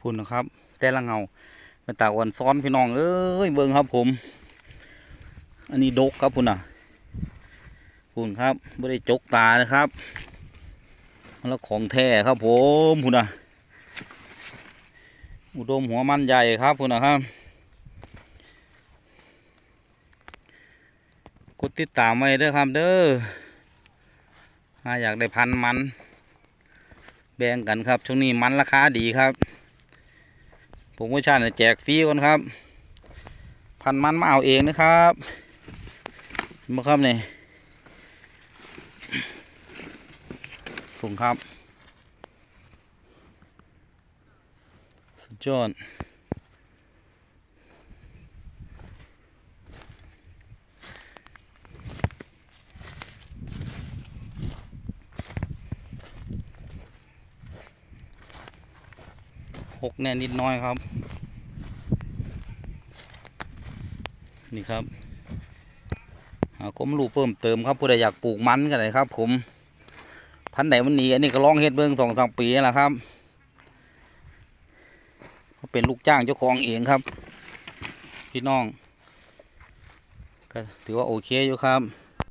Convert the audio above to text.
พุ่นนะครับ แต่ละเงาเป็นตาอ่อนซ้อนพี่น้องเอ้ยเบิ่งครับผม อันนี้ดกครับพุ่นน่ะพุ่นครับไม่ได้จกตานะครับแล้วของแท้ครับผมพุ่นน่ะอุดมหัวมันใหญ่ครับพุ่นนะครับกดติดตามไว้เด้อครับเด้อถ้าอยากได้พันมัน แบ่งกันครับ ช่วงนี้มันราคาดีครับ โปรโมชั่นแจกฟรีก่อนครับ พันมันมาเอาเองนะครับมาครับนี่สูงครับ สุดยอด หกแน่นิดน้อยครับ นี่ครับหาก้มรูปเพิ่มเติมครับผู้ใดอยากปลูกมันกันเลยครับ ผมพันไหนวันนี้อันนี้ก็ลองเฮ็ดเบิ้งสองสามปีแล้วล่ะครับก็เป็นลูกจ้างเจ้าของเองครับ พี่น้องก็ถือว่าโอเคอยู่ครับ